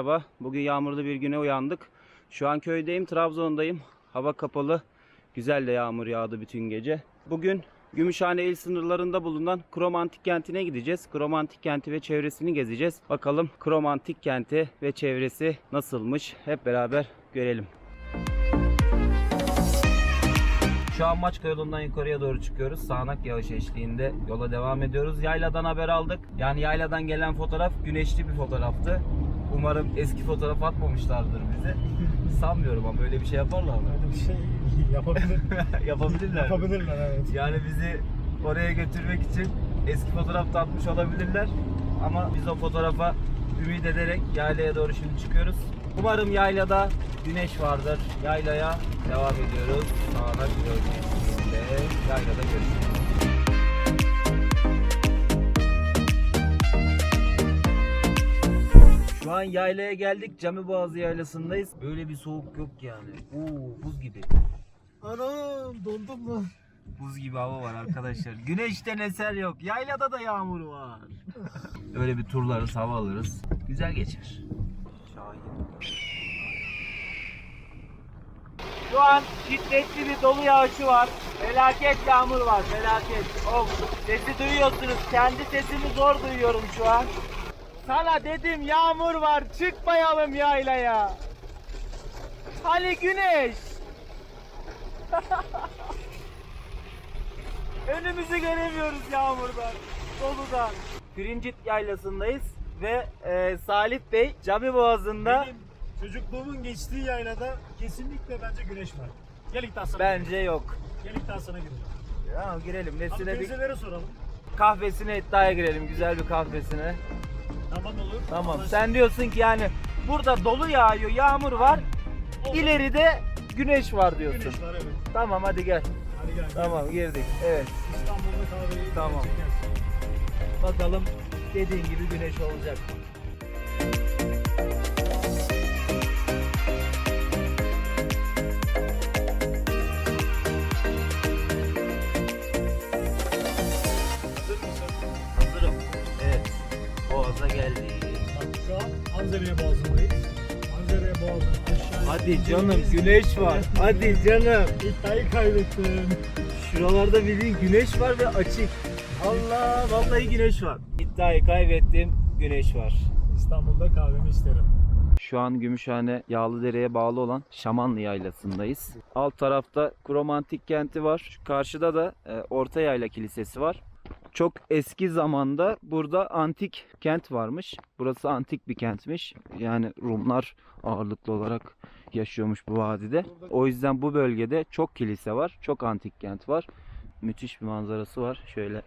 merhaba. Bugün yağmurlu bir güne uyandık. Şu an köydeyim, Trabzon'dayım. Hava kapalı. Güzel de yağmur yağdı bütün gece. Bugün Gümüşhane il sınırlarında bulunan Krom Antik Kenti'ne gideceğiz. Krom Antik Kenti ve çevresini gezeceğiz. Bakalım Krom Antik Kenti ve çevresi nasılmış? Hep beraber görelim. Şu an Maçka yolundan yukarıya doğru çıkıyoruz. Sağanak yağış eşliğinde yola devam ediyoruz. Yayladan haber aldık. Yani yayladan gelen fotoğraf güneşli bir fotoğraftı. Umarım eski fotoğraf atmamışlardır bize. Sanmıyorum ama böyle bir şey yaparlar mı? Öyle bir şey yapabilir, Yapabilirler. mi? yapabilirler evet. Yani bizi oraya götürmek için eski fotoğraf da atmış olabilirler. Ama biz o fotoğrafa ümit ederek yaylaya doğru şimdi çıkıyoruz. Umarım yaylada güneş vardır. Yaylaya devam ediyoruz. Sağda gördüğünüzde yaylada görüşürüz. An yaylaya geldik. Cami Boğazı yaylasındayız. Böyle bir soğuk yok yani. Oo, buz gibi. Anam dondum lan. Buz gibi hava var arkadaşlar. Güneşten eser yok. Yaylada da yağmur var. Öyle bir turlarız, hava alırız. Güzel geçer. Şahin. Şu an şiddetli bir dolu yağışı var. Felaket yağmur var, felaket. Of, sesi duyuyorsunuz. Kendi sesimi zor duyuyorum şu an. Sana dedim yağmur var, çıkmayalım yaylaya. Hani güneş? Önümüzü göremiyoruz yağmurdan, doludan. Pirincit yaylasındayız ve e, Salih Bey Cami Boğazı'nda Benim çocukluğumun geçtiği yaylada kesinlikle bence güneş var. Gel iddiasına. bence yok. Gel iddiasına girelim. Ya girelim Abi Nesine bir teyzelere soralım. kahvesine iddiaya girelim güzel bir kahvesine. Tamam olur. Tamam. Anlaştık. Sen diyorsun ki yani burada dolu yağıyor, yağmur var. Olur. İleride güneş var diyorsun. Güneş var evet. Tamam hadi gel. Hadi gel. Tamam girdik. Evet. İstanbul'da kahveyi Tamam. çekersin. Bakalım dediğin gibi güneş olacak. Boğaza geldik. Bak şu an Anzerya Boğazı'ndayız. Anzerya Boğazı'nın aşağı Hadi canım güneş var. Hadi canım. İddiayı kaybettim. Şuralarda bildiğin güneş var ve açık. Allah vallahi güneş var. İddiayı kaybettim. Güneş var. İstanbul'da kahvemi isterim. Şu an Gümüşhane Yağlıdere'ye bağlı olan Şamanlı Yaylası'ndayız. Alt tarafta Kromantik kenti var. Şu karşıda da e, Orta Yayla Kilisesi var. Çok eski zamanda burada antik kent varmış. Burası antik bir kentmiş. Yani Rumlar ağırlıklı olarak yaşıyormuş bu vadide. O yüzden bu bölgede çok kilise var. Çok antik kent var. Müthiş bir manzarası var. Şöyle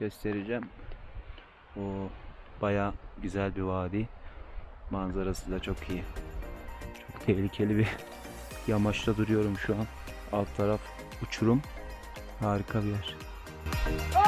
göstereceğim. O baya güzel bir vadi. Manzarası da çok iyi. Çok tehlikeli bir yamaçta duruyorum şu an. Alt taraf uçurum. Harika bir yer. Sis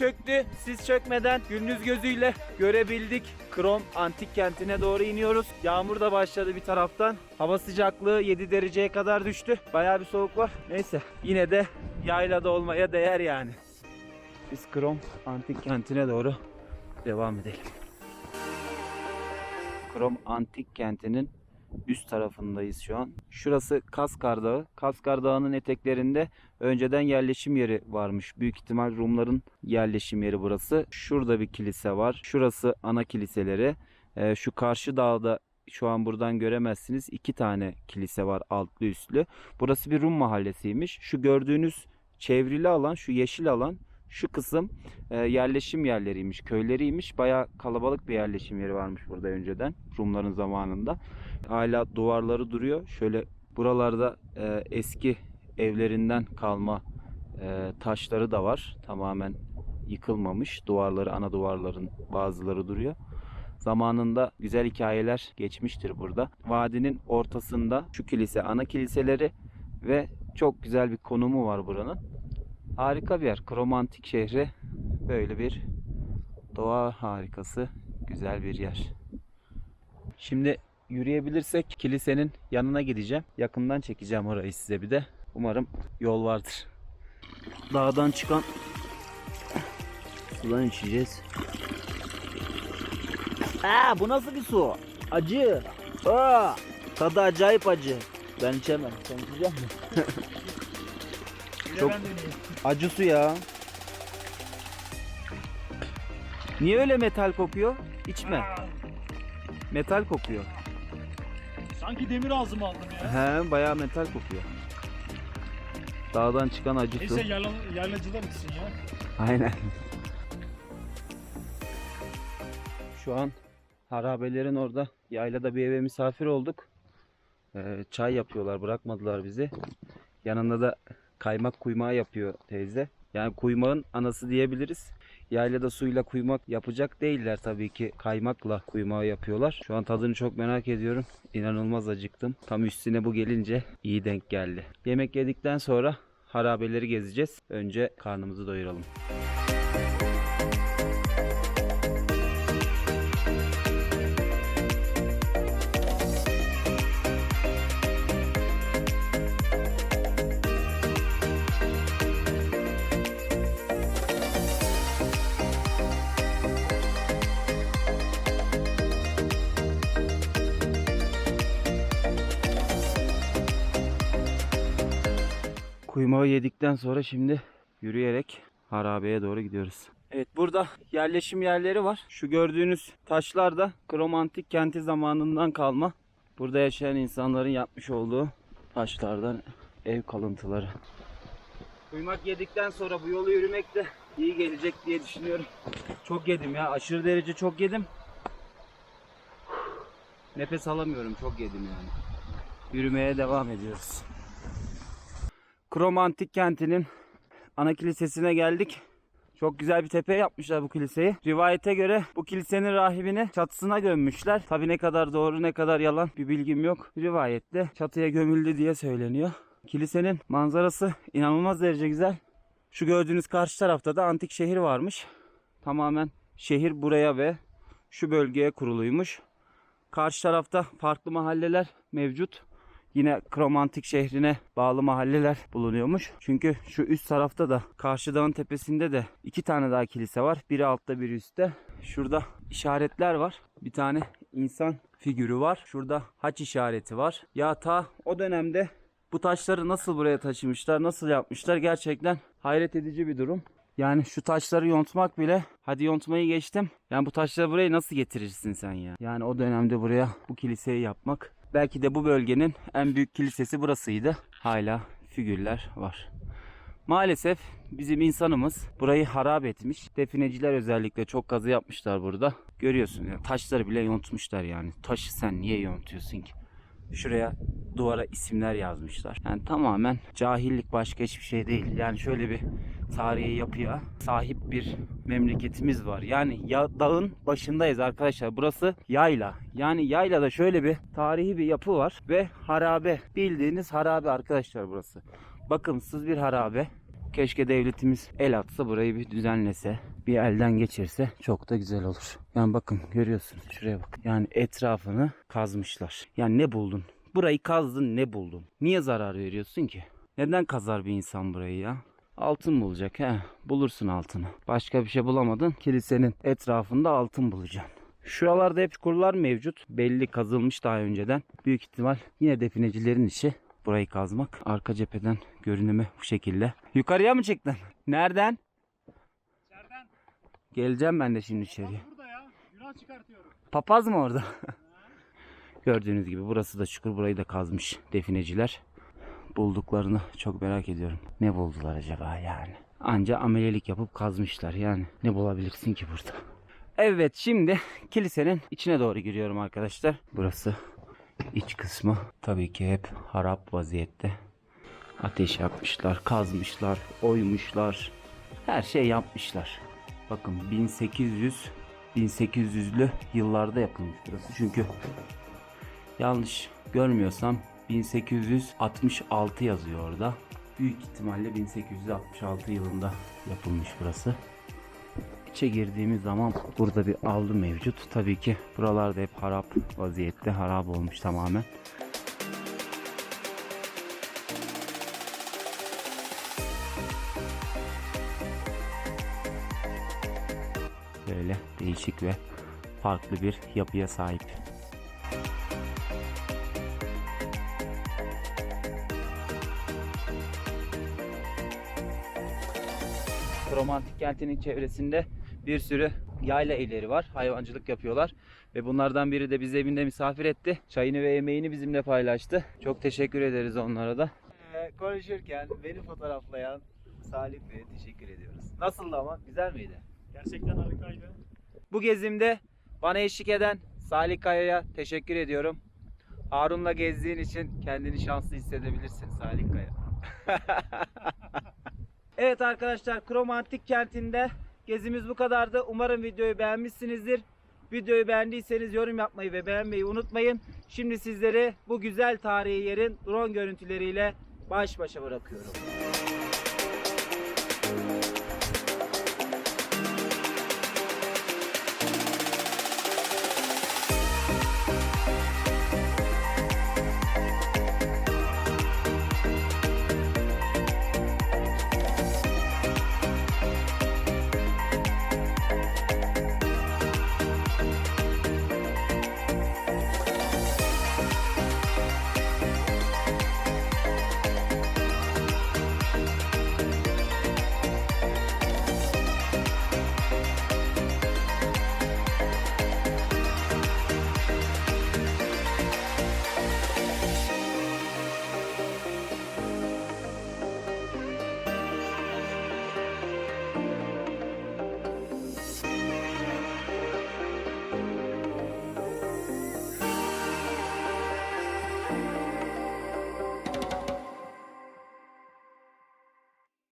çöktü. Sis çökmeden gündüz gözüyle görebildik. Krom antik kentine doğru iniyoruz. Yağmur da başladı bir taraftan. Hava sıcaklığı 7 dereceye kadar düştü. Bayağı bir soğuk var. Neyse yine de yaylada olmaya değer yani. Biz Krom antik kentine doğru devam edelim. Krom antik kentinin üst tarafındayız şu an. Şurası Kaskar Dağı. Kaskar Dağı'nın eteklerinde önceden yerleşim yeri varmış. Büyük ihtimal Rumların yerleşim yeri burası. Şurada bir kilise var. Şurası ana kiliseleri. Ee, şu karşı dağda şu an buradan göremezsiniz. iki tane kilise var altlı üstlü. Burası bir Rum mahallesiymiş. Şu gördüğünüz çevrili alan, şu yeşil alan şu kısım e, yerleşim yerleriymiş, köyleriymiş. Baya kalabalık bir yerleşim yeri varmış burada önceden Rumların zamanında. Hala duvarları duruyor. Şöyle buralarda e, eski evlerinden kalma e, taşları da var. Tamamen yıkılmamış. Duvarları, ana duvarların bazıları duruyor. Zamanında güzel hikayeler geçmiştir burada. Vadinin ortasında şu kilise, ana kiliseleri ve çok güzel bir konumu var buranın. Harika bir yer. Kromantik şehri böyle bir doğa harikası, güzel bir yer. Şimdi yürüyebilirsek kilisenin yanına gideceğim. Yakından çekeceğim orayı size bir de. Umarım yol vardır. Dağdan çıkan sudan içeceğiz. Aa, bu nasıl bir su? Acı. Aa, tadı acayip acı. Ben içemem. Sen içecek misin? Bir de Çok- ben deneyeyim. Acı su ya. Niye öyle metal kokuyor? İçme. Aa, Metal kokuyor. sanki demir ağzıma aldım ya. He, bayağı metal kokuyor. Dağdan çıkan acı su. Neyse yayla, yaylacılar içsin ya. Aynen. Şu an harabelerin orada yaylada bir eve misafir olduk. Ee, çay yapıyorlar bırakmadılar bizi. Yanında da kaymak kuymağı yapıyor teyze. Yani kuymağın anası diyebiliriz. Yaylada suyla kuymak yapacak değiller tabii ki. Kaymakla kuymağı yapıyorlar. Şu an tadını çok merak ediyorum. İnanılmaz acıktım. Tam üstüne bu gelince iyi denk geldi. Yemek yedikten sonra harabeleri gezeceğiz. Önce karnımızı doyuralım. Kuymağı yedikten sonra şimdi yürüyerek harabeye doğru gidiyoruz. Evet burada yerleşim yerleri var. Şu gördüğünüz taşlar da Kromantik kenti zamanından kalma. Burada yaşayan insanların yapmış olduğu taşlardan ev kalıntıları. Kuymak yedikten sonra bu yolu yürümek de iyi gelecek diye düşünüyorum. Çok yedim ya aşırı derece çok yedim. Nefes alamıyorum çok yedim yani. Yürümeye devam ediyoruz. Kromantik kentinin ana kilisesine geldik. Çok güzel bir tepe yapmışlar bu kiliseyi. Rivayete göre bu kilisenin rahibini çatısına gömmüşler. Tabi ne kadar doğru ne kadar yalan bir bilgim yok. Rivayette çatıya gömüldü diye söyleniyor. Kilisenin manzarası inanılmaz derece güzel. Şu gördüğünüz karşı tarafta da antik şehir varmış. Tamamen şehir buraya ve şu bölgeye kuruluymuş. Karşı tarafta farklı mahalleler mevcut yine Kromantik şehrine bağlı mahalleler bulunuyormuş. Çünkü şu üst tarafta da karşı dağın tepesinde de iki tane daha kilise var. Biri altta biri üstte. Şurada işaretler var. Bir tane insan figürü var. Şurada haç işareti var. Ya ta o dönemde bu taşları nasıl buraya taşımışlar, nasıl yapmışlar gerçekten hayret edici bir durum. Yani şu taşları yontmak bile hadi yontmayı geçtim. Yani bu taşları buraya nasıl getirirsin sen ya? Yani o dönemde buraya bu kiliseyi yapmak Belki de bu bölgenin en büyük kilisesi burasıydı. Hala figürler var. Maalesef bizim insanımız burayı harap etmiş. Defineciler özellikle çok kazı yapmışlar burada. Görüyorsun ya taşları bile yontmuşlar yani. Taşı sen niye yontuyorsun ki? Şuraya duvara isimler yazmışlar. Yani tamamen cahillik başka hiçbir şey değil. Yani şöyle bir tarihi yapıya sahip bir memleketimiz var. Yani ya, dağın başındayız arkadaşlar. Burası yayla. Yani yaylada şöyle bir tarihi bir yapı var ve harabe. Bildiğiniz harabe arkadaşlar burası. Bakımsız bir harabe. Keşke devletimiz el atsa burayı bir düzenlese, bir elden geçirse çok da güzel olur. Yani bakın görüyorsunuz şuraya bak. Yani etrafını kazmışlar. Yani ne buldun? Burayı kazdın ne buldun? Niye zarar veriyorsun ki? Neden kazar bir insan burayı ya? Altın bulacak he. Bulursun altını. Başka bir şey bulamadın. Kilisenin etrafında altın bulacaksın. Şuralarda hep çukurlar mevcut. Belli kazılmış daha önceden. Büyük ihtimal yine definecilerin işi. Burayı kazmak. Arka cepheden görünümü bu şekilde. Yukarıya mı çıktın? Nereden? İçeriden. Geleceğim ben de şimdi içeriye. Burada ya. Günah çıkartıyorum. Papaz mı orada? Gördüğünüz gibi burası da çukur. Burayı da kazmış defineciler. Bulduklarını çok merak ediyorum. Ne buldular acaba yani? Anca amelelik yapıp kazmışlar yani. Ne bulabilirsin ki burada? Evet şimdi kilisenin içine doğru giriyorum arkadaşlar. Burası iç kısmı tabii ki hep harap vaziyette. Ateş yapmışlar, kazmışlar, oymuşlar. Her şey yapmışlar. Bakın 1800 1800'lü yıllarda yapılmış burası. Çünkü yanlış görmüyorsam 1866 yazıyor orada. Büyük ihtimalle 1866 yılında yapılmış burası. İçe girdiğimiz zaman burada bir avlu mevcut. Tabii ki buralarda hep harap vaziyette, harap olmuş tamamen. değişik ve farklı bir yapıya sahip. Romantik kentinin çevresinde bir sürü yayla evleri var. Hayvancılık yapıyorlar. Ve bunlardan biri de bizi evinde misafir etti. Çayını ve yemeğini bizimle paylaştı. Çok teşekkür ederiz onlara da. Ee, konuşurken beni fotoğraflayan Salih Bey'e teşekkür ediyoruz. Nasıldı ama? Güzel miydi? Gerçekten harikaydı. Bu gezimde bana eşlik eden Salih Kaya'ya teşekkür ediyorum. Harun'la gezdiğin için kendini şanslı hissedebilirsin Salih Kaya. evet arkadaşlar Kromantik kentinde gezimiz bu kadardı. Umarım videoyu beğenmişsinizdir. Videoyu beğendiyseniz yorum yapmayı ve beğenmeyi unutmayın. Şimdi sizleri bu güzel tarihi yerin drone görüntüleriyle baş başa bırakıyorum.